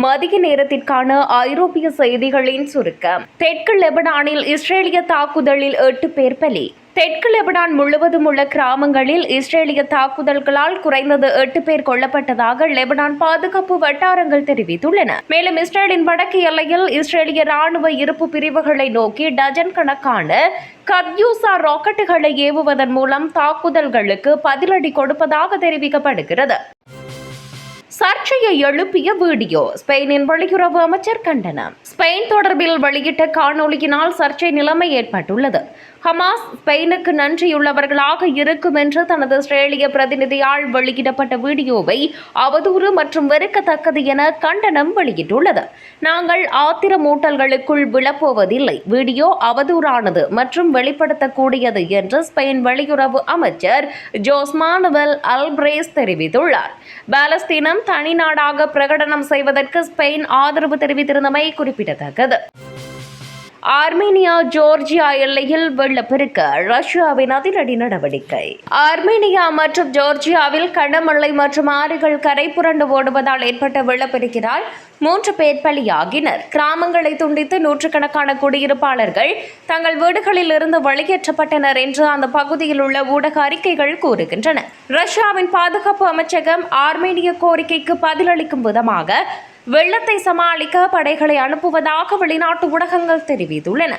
மதிய நேரத்திற்கான ஐரோப்பிய செய்திகளின் சுருக்கம். தெற்கு லெபனானில் இஸ்ரேலிய தாக்குதலில் எட்டு பேர் பலி. தெற்கு லெபனான் முழுவதும் உள்ள கிராமங்களில் இஸ்ரேலிய தாக்குதல்களால் குறைந்தது எட்டு பேர் கொல்லப்பட்டதாக லெபனான் பாதுகாப்பு வட்டாரங்கள் தெரிவித்துள்ளன. மேலும் இஸ்ரேலின் வடக்கு எல்லையில் இஸ்ரேலிய ராணுவ இருப்பு பிரிவுகளை நோக்கி டஜன் கணக்கான கத்யூசா ராக்கெட்டுகளை ஏவுவதன் மூலம் தாக்குதல்களுக்கு பதிலடி கொடுப்பதாக தெரிவிக்கப்படுகிறது. சர்ச்சையை எழுப்பிய வீடியோ. ஸ்பெயினின் வெளியுறவு அமைச்சர் கண்டனம். ஸ்பெயின் தொடர்பில் வெளியிட்ட காணொலியினால் சர்ச்சை நிலைமை ஏற்பட்டுள்ளது. ஹமாஸ் ஸ்பெயினுக்கு நன்றியுள்ளவர்களாக இருக்கும் என்று தனது இஸ்ரேலிய பிரதிநிதியால் வெளியிடப்பட்ட வீடியோவை அவதூறு மற்றும் வெறுக்கத்தக்கது என கண்டனம் வெளியிட்டுள்ளது. நாங்கள் ஆத்திரமூட்டல்களுக்குள் விழப்போவதில்லை. வீடியோ அவதூறானது மற்றும் வெளிப்படுத்தக்கூடியது என்று ஸ்பெயின் வெளியுறவு அமைச்சர் ஜோஸ்மானுவல் அல்பிரேஸ் தெரிவித்துள்ளார். பாலஸ்தீனம் தனிநாடாக பிரகடனம் செய்வதற்கு ஸ்பெயின் ஆதரவு தெரிவித்திருந்தமை குறிப்பிடத்தக்கது. ஆர்மேனியா ஜோர்ஜியா எல்லையில் வெள்ளப்பெருக்க. ரஷ்யாவின் அதிரடி நடவடிக்கை. ஆர்மேனியா மற்றும் ஜோர்ஜியாவில் கனமழை மற்றும் ஆறுகள் கரை புரண்டு ஓடுவதால் ஏற்பட்ட வெள்ளப்பெருக்கினால் மூன்று பேர் பலியாகினர். கிராமங்களை துண்டித்து நூற்றுக்கணக்கான குடியிருப்பாளர்கள் தங்கள் வீடுகளில் இருந்து வெளியேற்றப்பட்டனர் என்று அந்த பகுதியில் உள்ள ஊடக அறிக்கைகள் கூறுகின்றன. ரஷ்யாவின் பாதுகாப்பு அமைச்சகம் ஆர்மேனிய கோரிக்கைக்கு பதிலளிக்கும் விதமாக வெள்ளத்தை சமாளிக்க படைகளை அனுப்புவதாக வெளிநாட்டு ஊடகங்கள் தெரிவித்துள்ளன.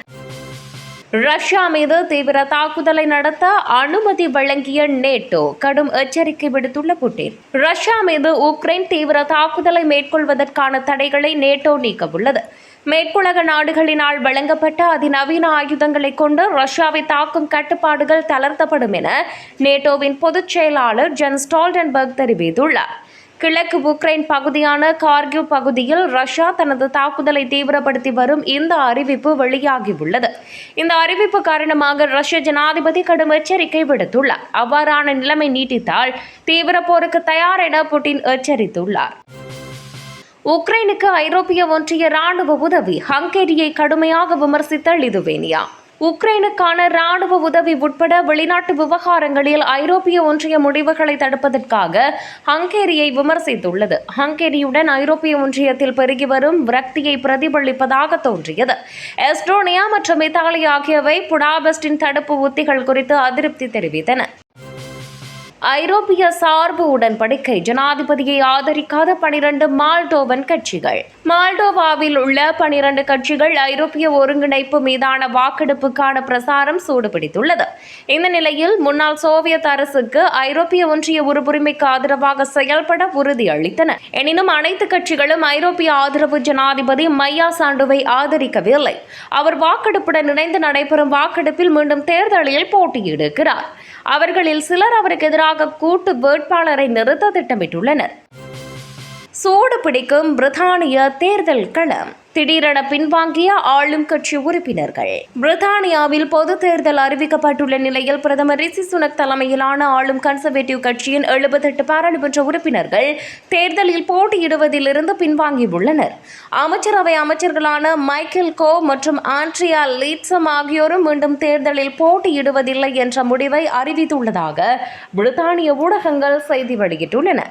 ரஷ்யா மீது தீவிர தாக்குதலை நடத்த அனுமதி வழங்கிய நேட்டோ கடும் எச்சரிக்கை விடுத்துள்ள புட்டின். ரஷ்யா மீது உக்ரைன் தீவிர தாக்குதலை மேற்கொள்வதற்கான தடைகளை நேட்டோ நீக்கவுள்ளது. மேற்குலக நாடுகளினால் வழங்கப்பட்ட அதிநவீன ஆயுதங்களை கொண்டு ரஷ்யாவை தாக்கும் கட்டுப்பாடுகள் தளர்த்தப்படும் என நேட்டோவின் பொதுச் செயலாளர் ஜென் ஸ்டால்டன்பர்க் தெரிவித்துள்ளார். கிழக்கு உக்ரைன் பகுதியான கார்கிவ் பகுதியில் ரஷ்யா தனது தாக்குதலை தீவிரப்படுத்தி வரும் இந்த அறிவிப்பு வெளியாகியுள்ளது. இந்த அறிவிப்பு காரணமாக ரஷ்ய ஜனாதிபதி கடும் எச்சரிக்கை விடுத்துள்ளார். அவ்வாறான நிலைமை நீட்டித்தால் தீவிர போருக்கு தயார் என புட்டின் எச்சரித்துள்ளார். உக்ரைனுக்கு ஐரோப்பிய ஒன்றிய ராணுவ உதவி ஹங்கேரியை கடுமையாக விமர்சித்த லிதுவேனியா. உக்ரைனுக்கான ராணுவ உதவி உட்பட வெளிநாட்டு விவகாரங்களில் ஐரோப்பிய ஒன்றிய முடிவுகளை தடுப்பதற்காக ஹங்கேரியை விமர்சித்துள்ளது. ஹங்கேரியுடன் ஐரோப்பிய ஒன்றியத்தில் பெருகி வரும் விரக்தியை பிரதிபலிப்பதாக தோன்றியது. எஸ்டோனியா மற்றும் இத்தாலி ஆகியவை புடாபெஸ்டின் தடுப்பு உத்திகள் குறித்து அதிருப்தி தெரிவித்தன. ஐரோப்பிய சார்பு உடன்படிக்கை. ஜனாதிபதியை ஆதரிக்காத பனிரண்டு மால்டோவன் கட்சிகள். மால்டோவாவில் உள்ள பனிரண்டு கட்சிகள் ஐரோப்பிய ஒருங்கிணைப்பு மீதான வாக்கெடுப்புக்கான பிரசாரம் சூடுபிடித்துள்ளது. இந்த நிலையில் முன்னாள் சோவியத் அரசுக்கு ஐரோப்பிய ஒன்றிய உறுப்புரிமைக்கு ஆதரவாக செயல்பட உறுதி அளித்தன. எனினும் அனைத்து கட்சிகளும் ஐரோப்பிய ஆதரவு ஜனாதிபதி மையா சாண்டுவை ஆதரிக்கவில்லை. அவர் வாக்கெடுப்புடன் இணைந்து நடைபெறும் வாக்கெடுப்பில் மீண்டும் தேர்தலில் போட்டியிடுகிறார். அவர்களில் சிலர் அவருக்கு எதிராக எதிராக கூட்டு வேட்பாளரை நிறுத்த திட்டமிட்டுள்ளனர். சூடு பிடிக்கும் பிரித்தானிய தேர்தல் களம். திடீரென பின்வாங்கிய ஆளும் கட்சி உறுப்பினர்கள். பிரித்தானியாவில் பொது தேர்தல் அறிவிக்கப்பட்டுள்ள நிலையில் பிரதமர் ரிஷி சுனக் தலைமையிலான ஆளும் கன்சர்வேட்டிவ் கட்சியின் எழுபத்தெட்டு பாராளுமன்ற உறுப்பினர்கள் தேர்தலில் போட்டியிடுவதிலிருந்து பின்வாங்கியுள்ளனர். அமைச்சரவை அமைச்சர்களான மைக்கேல் கோ மற்றும் ஆண்ட்ரியா லீட்சம் ஆகியோரும் மீண்டும் தேர்தலில் போட்டியிடுவதில்லை என்ற முடிவை அறிவித்துள்ளதாக பிரித்தானிய ஊடகங்கள் செய்தி வெளியிட்டுள்ளன.